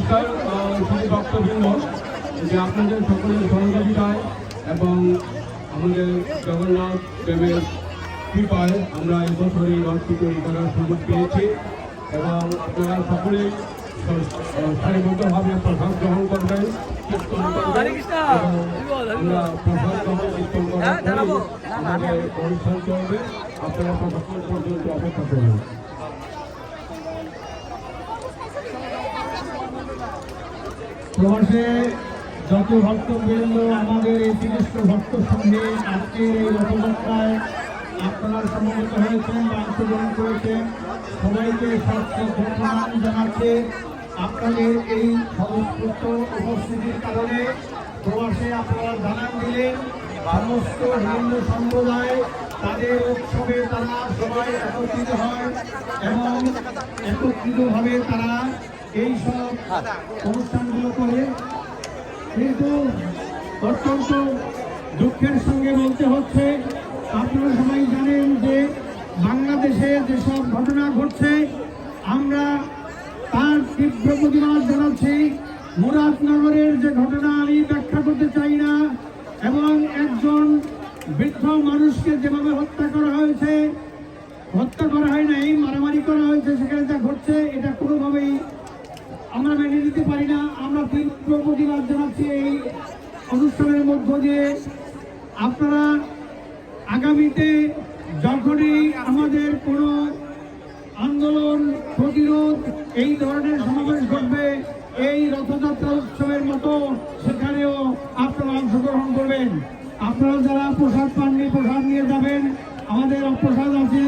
নমস্কার শুধু ভক্তবৃন্দ যে আপনাদের সকলের সহযোগিতায় এবং আমাদের জগন্নাথ দেবের কৃপায় আমরা এবছর এই রথটি তৈরি করার সুযোগ পেয়েছি এবং আপনারা সকলেই স- সারিবদ্ধভাবে প্রসাদ গ্রহণ করবেন এবং আমরা প্রসাদ গ্রহণ কীর্তন করার পরে আমাদের অনুষ্ঠান চলবে। আপনারা ততক্ষণ পর্যন্ত অপেক্ষা করবেন প্রবাসে যত ভক্তবৃন্দ আমাদের এই শ্রীকৃষ্ণ ভক্ত সঙ্গে আজকের এই রথযাত্রায় আপনারা সমবেত হয়েছেন বা অংশগ্রহণ করেছেন, সবাইকে প্রণাম জানাচ্ছে। আপনাদের এই স্বতঃস্ফূর্ত উপস্থিতির কারণে প্রবাসে আপনারা জানান দিলেন। সমস্ত হিন্দু সম্প্রদায়, তাদের উৎসবে তারা সবাই একত্রিত হয় এবং একত্রিতভাবে তারা এই সব অনুষ্ঠানগুলো করে কিন্তু অত্যন্ত দুঃখের সঙ্গে বলতে হচ্ছে, আপনারা সবাই জানেন যে বাংলাদেশে যেসব ঘটনা ঘটছে, আমরা তার তীব্র প্রতিবাদ জানাচ্ছি। মুরাদনগরের যে ঘটনা আমি ব্যাখ্যা করতে চাই না, এবং একজন বৃদ্ধ মানুষকে যেভাবে হত্যা করা হয়েছে, হত্যা করা হয় নাই, মারামারি করা হয়েছে, সেখানে যা ঘটছে, এটা কোনোভাবেই আমরা মেনে নিতে পারি না। আমরা তীব্র প্রতিবাদ জানাচ্ছি এই অনুষ্ঠানের মধ্য দিয়ে। আপনারা আগামীতে যখনই আমাদের কোনো আন্দোলন, প্রতিরোধ এই ধরনের সমাবেশ ঘটবে, এই রথযাত্রা উৎসবের মতো সেখানেও আপনারা অংশগ্রহণ করবেন। আপনারা যারা প্রসাদ পাননি, প্রসাদ নিয়ে যাবেন, আমাদের প্রসাদ আছে।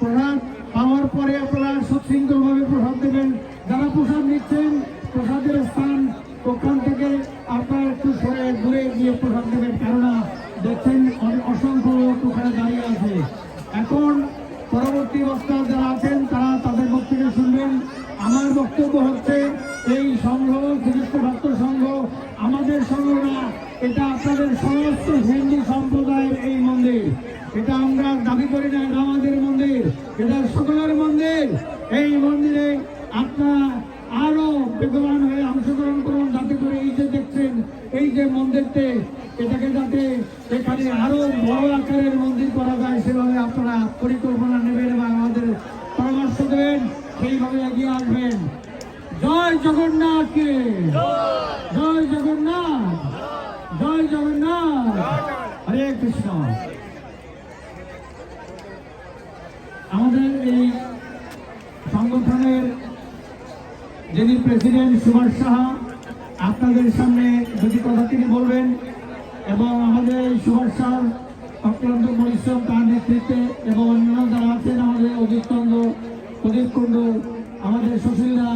প্রসাদ পাওয়ার পরে আপনারা সুশৃঙ্খলভাবে প্রসাদ দেবেন। যারা প্রসাদ নিচ্ছেন, প্রসাদের স্থান ওখান থেকে আপনারা একটু সরে দূরে গিয়ে প্রসাদ দেবেন কেননা দেখছেন অসংখ্য লোক ওখানে দাঁড়িয়ে আছে। এখন পরবর্তী বক্তা যারা আছেন, তারা তাদের বক্তব্য শুনবেন। আমার বক্তব্য হচ্ছে, এই সংঘ, শ্রীকৃষ্ণ ভক্ত সংঘ আমাদের সংঘ না, এটা আপনাদের সমস্ত হিন্দু সম্প্রদায়ের এই মন্দির। এটা আমরা দাবি করি না আমাদের মন্দির। এটা সকলের মন্দির। এই মন্দিরে আপনারা আরও বেগবান হয়ে অংশগ্রহণ করুন যাতে করে এই যে দেখছেন এই যে মন্দিরটি এটাকে যাতে এখানে আরও বড় আকারের মন্দির করা যায় সেভাবে আপনারা পরিকল্পনা নেবেন এবং আমাদের পরামর্শ দেবেন সেইভাবে এগিয়ে আসবেন জয় জগন্নাথকে জয় জগন্নাথ জয় জগন্নাথ হরে কৃষ্ণ আমাদের এই সংগঠনের যিনি প্রেসিডেন্ট সুভাষ সাহা আপনাদের সামনে দুটি কথা তিনি বলবেন এবং আমাদের সুভাষ সাহার অক্লান্ত পরিশ্রম তার নেতৃত্বে এবং অন্যান্য যারা আছেন আমাদের অজিত চন্দ্র প্রদীপ কুণ্ডু আমাদের সুশীলরা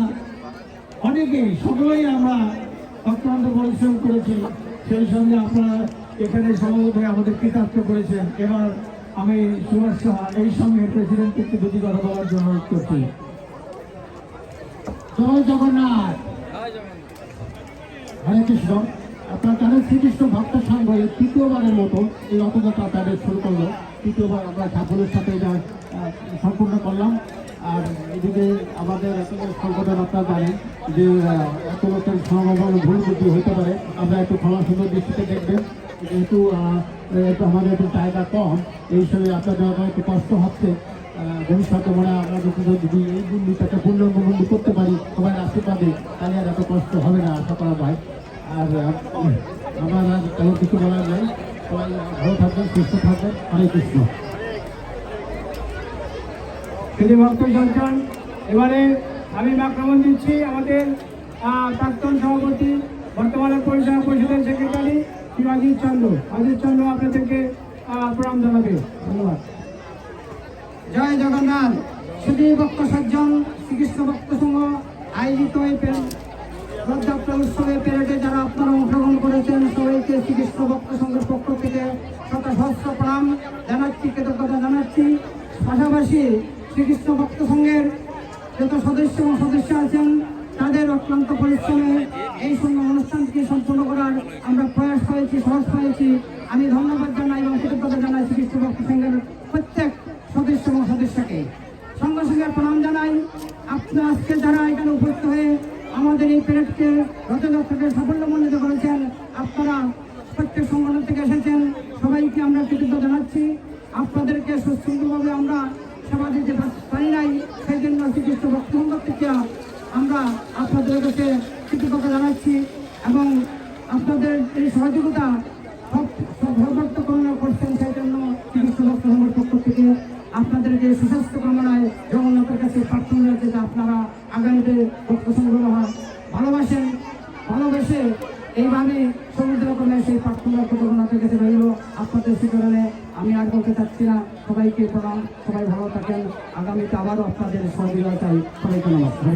অনেকেই সকলেই আমরা অক্লান্ত পরিশ্রম করেছি। সেই সঙ্গে আপনারা এখানে সমবেত হয়ে আমাদের কৃতার্থ করেছেন। এবার আমি সুভাষ সাহা এই সঙ্গে প্রেসিডেন্টকে দুটি কথা বলার জন্য অনুরোধ করছি। জয় জগন্নাথ। হরে কৃষ্ণ। আপনার তাদের শ্রীকৃষ্ণ ভক্ত সংঘ তৃতীয়বারের মতো এই রথযাত্রা তাদের শুরু করল। তৃতীয়বার আমরা সাফল্যের সাথে এটা সম্পূর্ণ করলাম। আর এদিকে আমাদের সংগঠন আপনারা জানেন যে এত লোকের সমাগম ভুল বুদ্ধি হতে পারে। আমরা একটু ক্ষমা সুন্দর দৃষ্টিতে দেখবেন। যেহেতু আমাদের একটু জায়গা কম, এই সময় আপনাদের একটু কষ্ট হচ্ছে। ভবিষ্যতে মনে আমরা যদি এই পূর্ণাঙ্গ মন্দির করতে পারি, সবাই আশীর্বাদে, তাহলে আর এত কষ্ট হবে না, আশা করা যায়। আর আমার আর তেমন কিছু বলার নাই। সবাই ভালো থাকবেন সুস্থ থাকবেন। হরে কৃষ্ণ। তিনি ভক্ত সন্তান এবারে আমি আক্রমণ দিচ্ছি আমাদের প্রাক্তন সভাপতি বর্তমানে পরিষেবা পরিষদের সেক্রেটারি শ্রী অজিত চন্দ্র। অজিত চন্দ্র আপনাদেরকে প্রণাম জানাবে। ধন্যবাদ। জয় জগন্নাথ। শুধু ভক্ত সজ্জন শ্রীকৃষ্ণ ভক্ত সংঘ আয়োজিত এই রথযাত্রা উৎসবে প্যারেডে যারা আপনারা অংশগ্রহণ করেছেন, সবাইকে শ্রীকৃষ্ণ ভক্ত সংঘের পক্ষ থেকে শত সহস্র প্রণাম জানাচ্ছি, কৃতজ্ঞতা জানাচ্ছি। পাশাপাশি শ্রীকৃষ্ণ ভক্ত সংঘের যত সদস্য সদস্য আছেন, তাদের অক্লান্ত পরিশ্রমে এই সুন্দর অনুষ্ঠানটি সম্পূর্ণ করার আমরা প্রয়াস করেছি, সাহস পেয়েছি আমি ধন্যবাদ জানাই এবং কৃতজ্ঞতা জানাই শ্রীকৃষ্ণ ভক্ত সংঘের প্রত্যেক সদস্য সদস্যকে। সঙ্গে প্রণাম জানাই। আপনারা আজকে যারা এখানে উপস্থিত হয়ে আমাদের এই প্যারেডকে রথযাত্রাকে সাফল্যমণ্ডিত করেছেন আপনারা। প্রত্যেক সংগঠন থেকে এসেছেন। সবাইকে আমরা কৃতজ্ঞ জানাচ্ছি। আপনাদেরকে সুশৃঙ্খলভাবে আমরা সেবা দিতে পারি নাই। সেই জন্য শ্রীকৃষ্ণ ভক্তবৃন্দ থেকে আমরা আপনাদের কাছে কৃতজ্ঞতা জানাচ্ছি এবং আপনাদের এই সহযোগিতা ভরভক্ত করছেন সেই জন্য শ্রীকৃষ্ণ ভক্ত পক্ষ থেকে আপনাদেরকে সুস্বাস্থ্য কামনায় জগন্নাথের কাছে প্রার্থনা যে আপনারা আগামীতে ভক্ত সংগ্রহ হয় ভালোবাসেন, ভালোবেসে এইভাবে সমুদ্র করে সেই প্রার্থনা জগন্নাথের কাছে রইল। আপনাদের সে কারণে আমি আর বলতে চাচ্ছি না। সবাইকে প্রণাম, সবাই ভালো থাকেন। আগামীতে আবারও আপনাদের সহযোগিতা চাই। সবাইকে নমস্কার।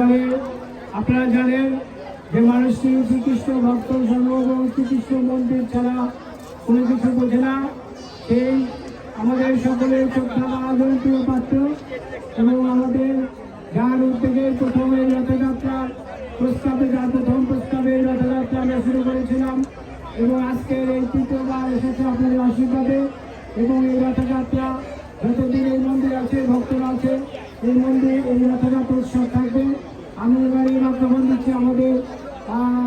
হরে আপনারা জানেন যে মানুষটি শ্রীকৃষ্ণ ভক্ত সর্বভৌম শ্রীকৃষ্ণ মন্দির ছাড়া কোনো কিছু বোঝে না। সেই আমাদের সকলের শ্রদ্ধা বা আদরণীয় পাত্র এবং আমাদের যার উদ্যোগে প্রথম রথযাত্রা প্রস্তাবে যার প্রথম প্রস্তাবে রথযাত্রা আমরা শুরু করেছিলাম এবং আজকের এই তৃতীয়বার এসেছে আপনাদের আশীর্বাদে এবং এই রথযাত্রা যতদিন এই মন্দির আছে, ভক্তরা আছে, এই মন্দির, এই রথযাত্রা উৎসব থাকবে। আমি এবার এই মাধ্যমে দিচ্ছি আমাদের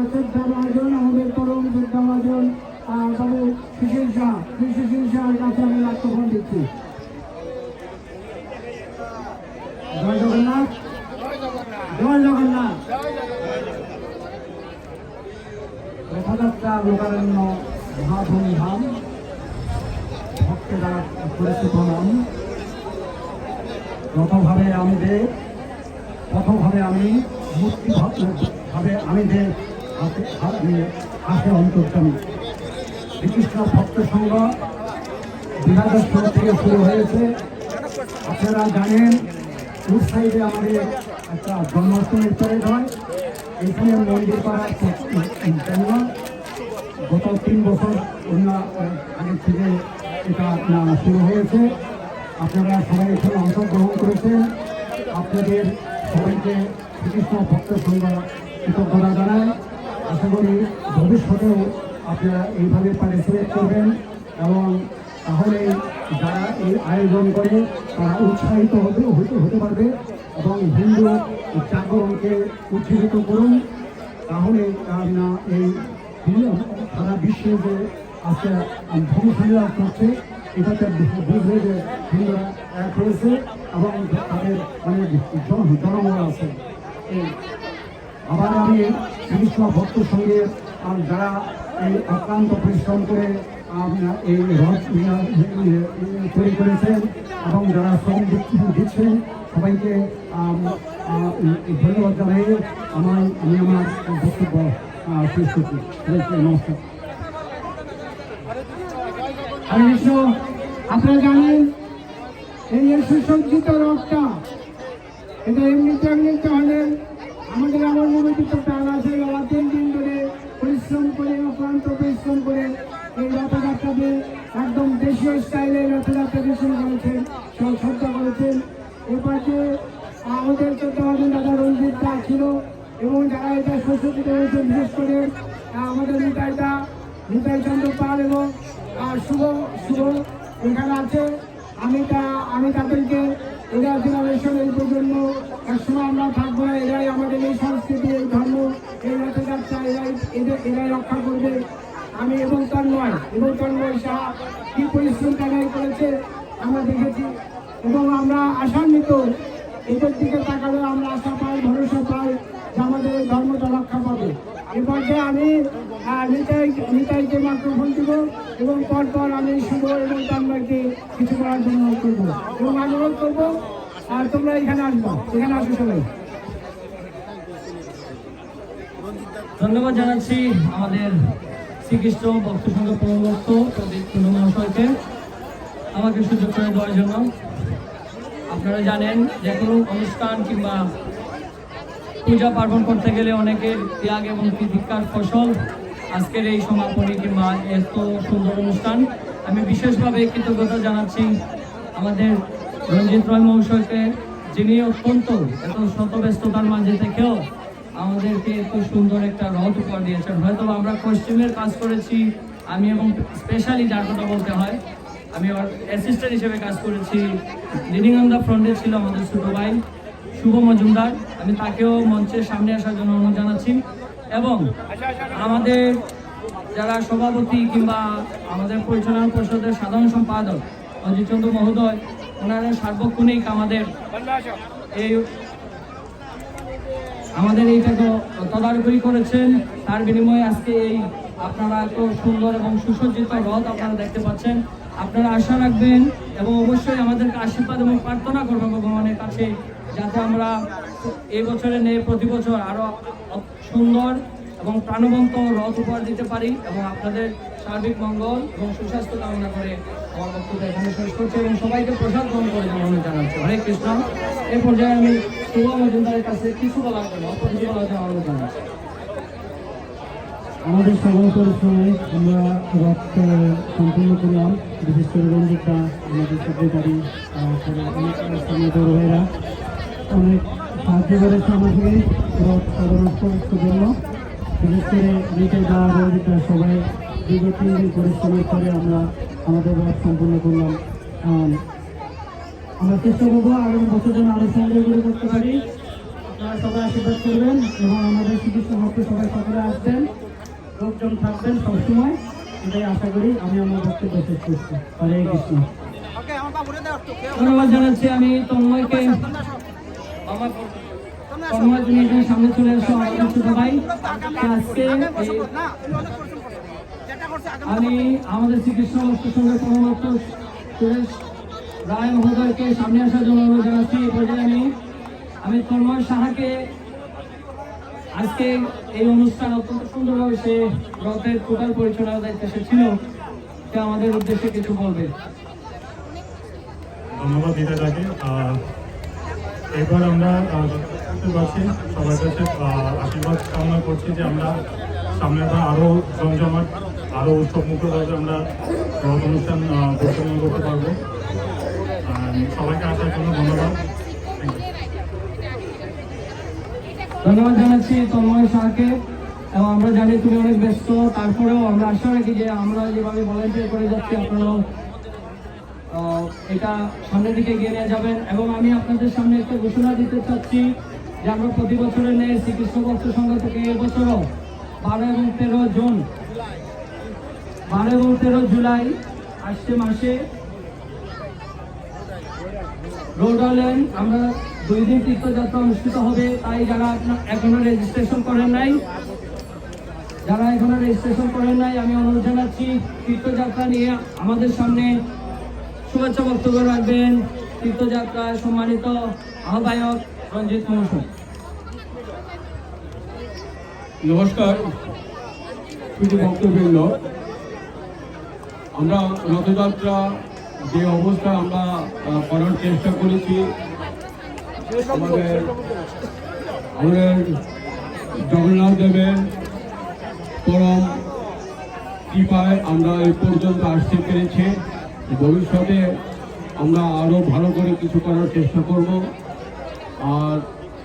শ্রদ্ধা মহাজন আমাদের পরম শ্রদ্ধা মহাজন বাবু সুশীল শাহ সুশীল শাহের কাছে আমি মাধ্যমে দিচ্ছি জয় জগন্নাথ জয় জগন্নাথ রথযাত্রা লোকারণ্য মহাভূমি ধাম ভক্তেরা পরিচিত নাম রথভাবে আমাদের প্রথমভাবে আমি মূর্তি ভাবে আমি যে হাতে অন্তর্জামী শ্রীকৃষ্ণ ভক্ত সংঘ ষোলো থেকে শুরু হয়েছে। আপনারা জানেন দূর সাইডে আমাদের একটা জন্মাষ্টমীর প্যারেড হয় এখানে মন্দির পাড়ার জন্য গত তিন বছর অন্য আগের থেকে এটা শুরু হয়েছে। আপনারা সবাই এখানে অংশগ্রহণ করেছেন। আপনাদের সবাইকে শ্রীকৃষ্ণ ভক্ত সংঘ কৃতজ্ঞতা জানাই। আশা করি ভবিষ্যতেও আপনারা এইভাবে পার্টিসিপেট করবেন এবং তাহলে যারা এই আয়োজন করে, তারা উৎসাহিত হতে হতে হতে পারবে এবং হিন্দু জাগরণকে উজ্জীবিত করুন। তাহলে না এই সারা বিশ্বে যে আজকে ধ্বংসলীলা করছে, এটাতে বুঝবে যে হিন্দুরা এক হয়েছে এবং তাদের অনেক জন- জনমত আছে। আবার আমি শ্রীকৃষ্ণ ভক্ত সঙ্গে যারা এই অক্লান্ত পরিশ্রম করে এই তৈরি করেছেন এবং যারা দিচ্ছেন- সবাইকে ধন্যবাদ জানাই। আমার, আমি আমার বক্তব্য শেষ করছি। নমস্কার। আপনারা জানেন, এই সুসজ্জিত রথটা, এটা এমনিতে এমনিতে হলে আমাদের আমার নিবেদিত প্রাণ আছে বাবা পরিশ্রম করে অক্লান্ত পরিশ্রম করে এই রথযাত্রাকে একদম দেশীয় স্টাইলে রথযাত্রাকে শুরু করেছেন শ্রদ্ধা করেছেন। যে আমাদের চোদ্দাবাদন দাদা রঞ্জিত দা ছিল এবং যারা এটা সুসজ্জিত হয়েছে, বিশেষ করে আমাদের নিতাইটা নিতাই চন্দ্র পাল এবং শুভ শুভ এখানে আছে। আমি তা, আমি তাদেরকে এরা জেনারেশন এই প্রজন্ম, একসময় আমরা থাকব না এরাই আমাদের এই সংস্কৃতি, এই ধর্ম, এই রথযাত্রা এরাই এদের, এরাই রক্ষা করবে। আমি এবং তন্ময় এবং তন্ময় শাহ কি পরিশ্রম তারাই করেছে, আমরা দেখেছি। এবং আমরা আশান্বিত, এদের দিকে তাকালে আমরা আশা পাই, ভরসা পাই যে আমাদের ধর্মটা রক্ষা পাবে। এ পর্যায়ে আমি নিতাই, নিতাইকে মাইক্রোফোন দিব এবং পরপর আমি শুভ এবং জন্য এবং করব আর তোমরা এখানে আসব এখানে সবাই ধন্যবাদ জানাচ্ছি আমাদের শ্রীকৃষ্ণ ভক্ত সংঘ প্রভক্ত প্রদীপ মহাশয়কে আমাকে সুযোগ করে দেওয়ার জন্য। আপনারা জানেন যে কোনো অনুষ্ঠান কিংবা পূজা পার্বণ করতে গেলে অনেকের ত্যাগ এবং প্রতীক্ষার ফসল আজকের এই সমাপনী কিংবা এত সুন্দর অনুষ্ঠান। আমি বিশেষভাবে কৃতজ্ঞতা জানাচ্ছি আমাদের রঞ্জিত রয় মহাশয়কে, যিনি অত্যন্ত এত শত ব্যস্ততার মাঝে থেকেও আমাদেরকে এত সুন্দর একটা রথ উপহার দিয়েছেন। হয়তো আমরা কস্টিউমের কাজ করেছি, আমি এবং স্পেশালি যার কথা বলতে হয়, আমি অ্যাসিস্ট্যান্ট হিসেবে কাজ করেছি। লিডিং অন দ্য ফ্রন্টে ছিল আমাদের ছোটো ভাই শুভ মজুমদার। আমি তাকেও মঞ্চের সামনে আসার জন্য অনুরোধ জানাচ্ছি। এবং আমাদের যারা সভাপতি কিংবা আমাদের পরিচালনা পরিষদের সাধারণ সম্পাদক অজিত চন্দ্র মহোদয় ওনারা সার্বক্ষণিক আমাদের এই আমাদের এইটাকে তদারকি করেছেন। তার বিনিময়ে আজকে এই আপনারা এত সুন্দর এবং সুসজ্জিত রথ আপনারা দেখতে পাচ্ছেন। আপনারা আশা রাখবেন এবং অবশ্যই আমাদেরকে আশীর্বাদ এবং প্রার্থনা করবেন ভগবানের কাছে, যাতে আমরা এই বছরে নেই, প্রতি বছর আরও সুন্দর এবং প্রাণবন্ত রথ উপহার দিতে পারি এবং আপনাদের সার্বিক মঙ্গল এবং সুস্বাস্থ্য কামনা করে আমার বক্তব্য এখানে শেষ করছি এবং সবাইকে প্রসাদ গ্রহণ করে অনুরোধ জানাচ্ছি। হরে কৃষ্ণ। এই পর্যায়ে আমি শুভ মজুমদারের কাছে কিছু বলার জন্য, অল্প কিছু বলার জন্য অনুরোধ জানাচ্ছি। আমাদের সভা পরিশ্রমে আমরা রক্ত সম্পূর্ণ করলাম। বিশেষ করে রঞ্জিতা, আমাদের সেক্রেটারি অনেক স্থানীয় বড় ভাইরা। অনেক সাহায্য করেছে আমাকে সাধারণের জন্য। বিশেষ করে রিটে বা রঞ্জিতা সবাই দীর্ঘ তিন দিন পরিশ্রমের পরে আমরা আমাদের রথ সম্পূর্ণ করলাম। আম, আমরা চেষ্টা করব আগামী বছর যেন আরও সুন্দর করে করতে পারি। আপনারা সবাই আশীর্বাদ করবেন এবং আমাদের চিকিৎসা ভক্ত সবাই সকলে আসবেন। লোকজন থাকবেন সবসময়। এটাই আশা করি। আমি আমার বক্তব্য শেষ করছি। হরে কৃষ্ণ। ধন্যবাদ জানাচ্ছি আমি তন্ময়কে। আমার তন্ময় তুমি এখানে সামনে চলে এসো আমাদের ছোট ভাই আজকে আমি আমাদের শ্রীকৃষ্ণ ভক্ত সঙ্গে পরমভক্ত সুরেশ রায় মহোদয়কে সামনে আসার জন্য অনুরোধ জানাচ্ছি। এই পর্যায়ে আমি আমি তন্ময় সাহাকে আজকে এই অনুষ্ঠান অত্যন্ত সুন্দরভাবে সে রথের টোটাল পরিচালনার দায়িত্বে সে ছিল সে আমাদের উদ্দেশ্যে কিছু বলবে। ধন্যবাদ দিতে থাকি এরপর আমরা বুঝতে সবার কাছে আশীর্বাদ কামনা করছি যে আমরা সামনে আরও জমজমাট আরও উৎসব মুখরভাবে আমরা রথ অনুষ্ঠান পরিচালনা করতে পারব। সবাইকে আসার জন্য ধন্যবাদ। ধন্যবাদ জানাচ্ছি তন্ময় শাহকে এবং আমরা জানি তুমি অনেক ব্যস্ত, তারপরেও আমরা আশা রাখি যে আমরা যেভাবে ভলেন্টিয়ার করে যাচ্ছি, আপনারাও এটা সামনের দিকে এগিয়ে নিয়ে যাবেন। এবং আমি আপনাদের সামনে একটা ঘোষণা দিতে চাচ্ছি যে আমরা প্রতি বছরের নেই শ্রীকৃষ্ণ ভক্ত সংঘ থেকে এবছরও বারো এবং তেরো জুন বারো এবং তেরো জুলাই আসছে মাসে। রোড আইল্যান্ড আমরা দুই দিন তীর্থযাত্রা অনুষ্ঠিত হবে, তাই যারা এখনও রেজিস্ট্রেশন করেন নাই, যারা এখনও রেজিস্ট্রেশন করেন নাই, আমি অনুরোধ জানাচ্ছি, তীর্থযাত্রা নিয়ে আমাদের সামনে শুভেচ্ছা বক্তব্য রাখবেন। তীর্থযাত্রায় সম্মানিত আহ্বায়ক রঞ্জিত মৌসুম নমস্কার। শুধু বক্তবৃন্দ আমরা রথযাত্রা যে অবস্থা আমরা করার চেষ্টা করেছি, আমাদের আমাদের জগন্নাথ দেবের পরম কৃপায় আমরা এই পর্যন্ত আসতে পেরেছি। ভবিষ্যতে আমরা আরও ভালো করে কিছু করার চেষ্টা করব। আর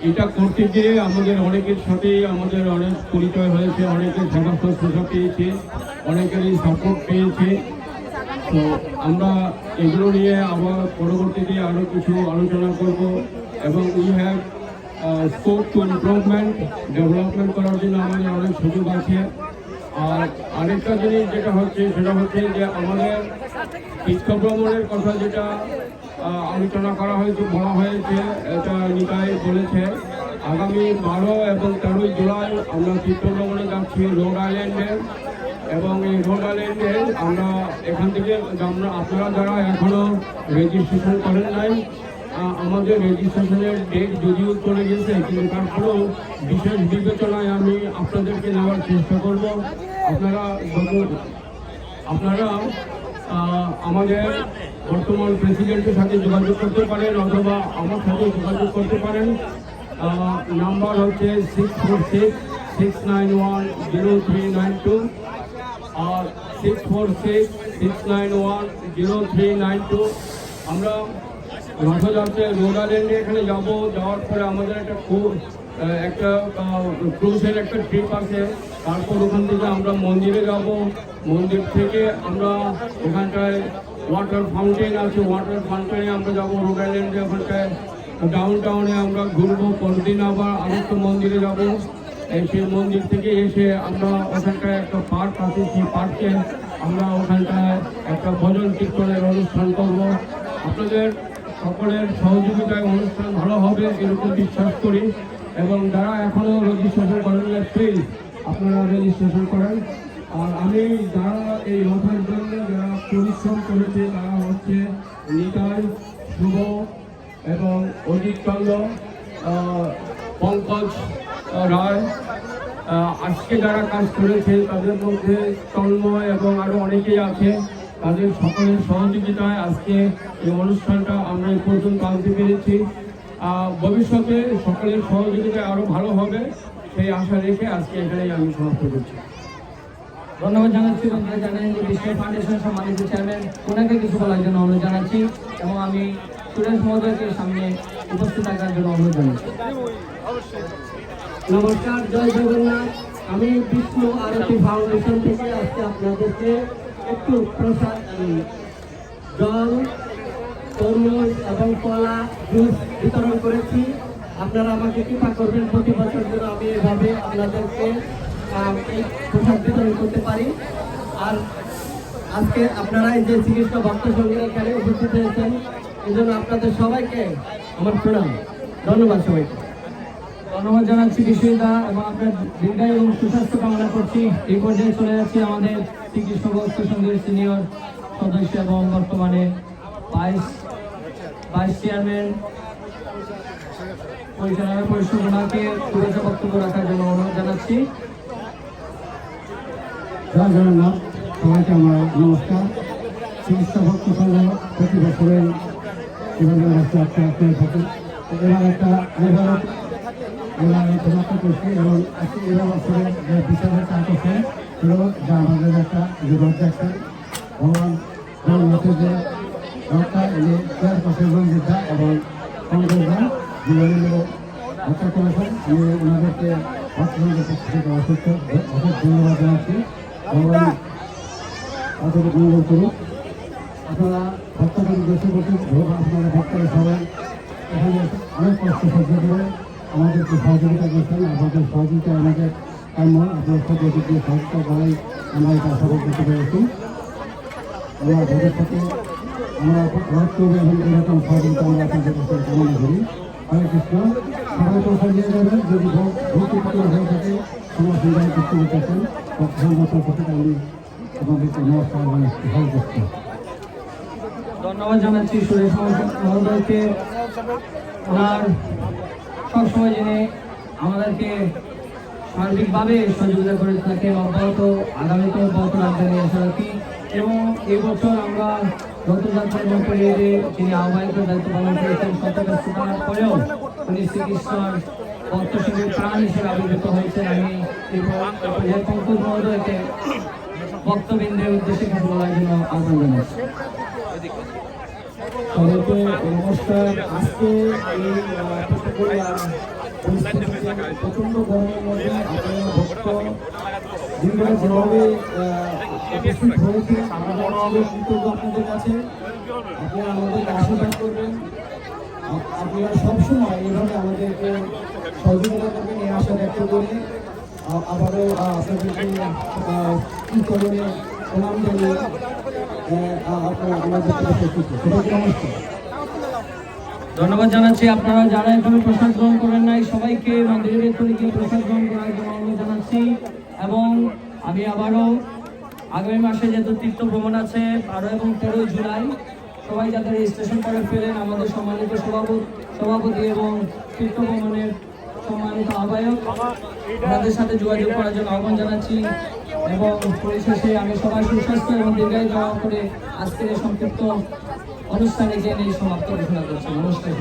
এটা করতে গিয়ে আমাদের অনেকের সাথে আমাদের অনেক পরিচয় হয়েছে, অনেকের সেবা শুশ্রূষা পেয়েছে, অনেকেরই সাপোর্ট পেয়েছে। তো আমরা এগুলো নিয়ে আবার পরবর্তীতে আরও কিছু আলোচনা করব এবং we have scope to improvement development করার জন্য আমাদের অনেক সুযোগ আছে। আর আরেকটা জিনিস যেটা হচ্ছে, সেটা হচ্ছে যে আমাদের তীর্থ ভ্রমণের কথা যেটা আলোচনা করা হয়েছে, বলা হয়েছে, এটা নিকায় বলেছে। আগামী বারো এবং তেরোই জুলাই আমরা তীর্থ ভ্রমণে যাচ্ছি রোড আইল্যান্ডে। এবং এই রোড আইল্যান্ডে আমরা এখান থেকে আমরা আপনারা যারা এখনও রেজিস্ট্রেশন করেন নাই আমাদের রেজিস্ট্রেশনের ডেট যদিও চলে গেছে, কিন্তু তারপরেও বিশেষ বিবেচনায় আমি আপনাদেরকে নেওয়ার চেষ্টা করব। আপনারা আপনারা আমাদের বর্তমান প্রেসিডেন্টের সাথে যোগাযোগ করতে পারেন অথবা আমার সাথে যোগাযোগ করতে পারেন। নাম্বার হচ্ছে six four six six nine one zero three nine two আর six four six six nine one zero three nine two আমরা রথযাত্রায় রোড এখানে যাব। যাওয়ার পরে আমাদের একটা খুব একটা ক্রুজের একটা ট্রিপ আছে। তারপর ওখান থেকে আমরা মন্দিরে যাব। মন্দির থেকে আমরা ওখানটায় ওয়াটার ফাউন্টেন আছে। ওয়াটার ফাউন্টেনে আমরা যাব রোড আইল্যান্ডে ওখানটায়। ডাউন টাউনে আমরা ঘুরবো। পরদিন আবার আদিত্য মন্দিরে যাব। সেই মন্দির থেকে এসে আমরা ওখানটায় একটা পার্ক আছে, সেই পার্কে আমরা ওখানটায় একটা ভজন কীর্তনের অনুষ্ঠান করব। আপনাদের সকলের সহযোগিতায় অনুষ্ঠান ভালো হবে এরকম বিশ্বাস করি। এবং যারা এখনও রেজিস্ট্রেশন করেন প্লিজ আপনারা রেজিস্ট্রেশন করেন। আর আমি যারা এই রথের জন্য যারা পরিশ্রম করেছে, তারা হচ্ছে নিতাই, শুভ এবং অজিত চন্দ্র পঙ্কজ রায় আজকে যারা কাজ করেছে, তাদের মধ্যে তন্ময় এবং আরও অনেকেই আছে। তাদের সকলের সহযোগিতায় আজকে এই অনুষ্ঠানটা আমরা এই পর্যন্ত আনতে পেরেছি। ভবিষ্যতে সকলের সহযোগিতায় আরও ভালো হবে, সেই আশা রেখে আজকে এখানেই আমি সমাপ্ত করছি। ধন্যবাদ জানাচ্ছি বন্ধুরা জানেন যে বিশ্ব ফাউন্ডেশন সম্মানিত চেয়ারম্যান, ওনাকে কিছু বলার জন্য অনুরোধ জানাচ্ছি এবং আমি সুরেশ মহোদয়কে সামনে উপস্থিত থাকার জন্য অনুরোধ জানাচ্ছি। নমস্কার, জয় জগন্নাথ। আমি বিষ্ণু আরতি ফাউন্ডেশন থেকে আজকে আপনাদেরকে একটু প্রসাদ জল, তরমুজ এবং কলা, জুস বিতরণ করেছি। আপনারা আমাকে কৃপা করবেন, প্রতি বছর যেন আমি এভাবে আপনাদেরকে প্রসাদ বিতরণ করতে পারি। আর আজকে আপনারা এই যে শ্রীকৃষ্ণ ভক্ত সঙ্গীরা এখানে উপস্থিত হয়েছেন এই জন্য আপনাদের সবাইকে আমার প্রণাম। ধন্যবাদ সবাইকে। ধন্যবাদ জানাচ্ছি বিশ্বজিতা এবং আপনার দীর্ঘায়ু এবং সুস্বাস্থ্য কামনা করছি। এই পর্যায়ে চলে যাচ্ছি আমাদের শ্রীকৃষ্ণ ভক্ত সিনিয়র সদস্য এবং বর্তমানে ভাইস ভাইস চেয়ারম্যান পরিচালনা পরিষদ ওনাকে শুভেচ্ছা বক্তব্য রাখার জন্য অনুরোধ জানাচ্ছি। সবাইকে আমার নমস্কার। চিকিৎসা ভক্ত সংঘ প্রতি বছরের এভাবে একটা একটা থাকে এবার একটা এবার এবার সমাপ্ত করছি এবং আজকে বছরের যে বিচারের কাজ আছে সেগুলো যা আমাদের একটা যে একটা ভগবান জগন্নাথের যে রক্ষা যে চার পাশের রঞ্জিতা এবং কংগ্রেসরা জীবনের হত্যা করেছেন, আমি ওনাদেরকে ভক্তসংঘের পক্ষ থেকে অসুস্থ অশেষ ধন্যবাদ জানাচ্ছি। ভগবান তাদের মঙ্গল করুক। আপনারা ভক্তদের দেশে বসে আপনারা ভক্তরা সবাই এখানে অনেক কষ্ট সহ্য করে। আমাদেরকে সহযোগিতা করছেন, আপনাদের সহযোগিতা আমাদের কাম্য আপনার সাথে দিকে সহযোগিতা করাই আমরা এটা সফল করতে পেরেছি আমরা ভবিষ্যতে আমরা রক্ত এবং এরকম সহযোগিতা আমরা আপনাদের কাছে কামনা করি। হরে কৃষ্ণ, সবাই প্রসাদ দিয়ে যাবেন, যদি ভক্তি হয়ে থাকে আমার সন্ধান করতে চাচ্ছেন সংগঠন করতে আমি আপনাদেরকে নমস্কার জানাচ্ছি হরে কৃষ্ণ ধন্যবাদ জানাচ্ছি সুরেশ মহোদয়কে। ওনার সবসময় যিনি আমাদেরকে সার্বিকভাবে সহযোগিতা করে থাকেন অব্যাহত আগামীতে অব্যাহত রাখবেন রাখি এবং এবছর আমরা মতো এই যে যিনি আহ্বায়কের দায়িত্ব পালন করেছেন শত ব্যস্ততার পরেও উনি শ্রীকৃষ্ণর ভক্ত প্রাণ হিসেবে আবির্ভূত হয়েছেন। আমি পঙ্কজ মহোদয়কে ভক্তবৃন্দের উদ্দেশ্যে কিছু বলার জন্য আহ্বান জানাচ্ছি। সবাইকে নমস্কার। আজকে এই প্রচণ্ড গরমের মধ্যে আপনারা ভক্ত বৃন্দরা যেভাবে উপস্থিত হয়েছে আমাদের কৃতজ্ঞ আপনাদের কাছে। আপনারা আমাদেরকে আশীর্বাদ করবেন। আপ- আপনারা সবসময় এইভাবে আমাদেরকে সহযোগিতা করবেন, এই আশা ব্যক্ত করে। আবারও আপনাদেরকে কি করণে ধন্যবাদ জানাচ্ছি। আপনারা যারা এখনও প্রসাদ গ্রহণ করেন নাই, সবাইকে মন্দিরের ভেতরে গিয়ে প্রসাদ গ্রহণ করার জন্য অনুরোধ জানাচ্ছি। এবং আমি আবারও আগামী মাসে যেহেতু তীর্থ ভ্রমণ আছে, বারো এবং তেরোই জুলাই, সবাই যাদের রেজিস্ট্রেশন করে ফেলেন আমাদের সম্মানিত সভাপতি সভাপতি এবং তীর্থ ভ্রমণের সম্মানিত আহ্বায়ক তাদের সাথে যোগাযোগ করার জন্য আহ্বান জানাচ্ছি। এবং পরিশেষে আমি সবাই সুস্বাস্থ্য এবং দীর্ঘায়ু দেওয়া করে আজকের এই সংক্ষিপ্ত অনুষ্ঠানে জেনে সমাপ্ত ঘোষণা করছি। নমস্কার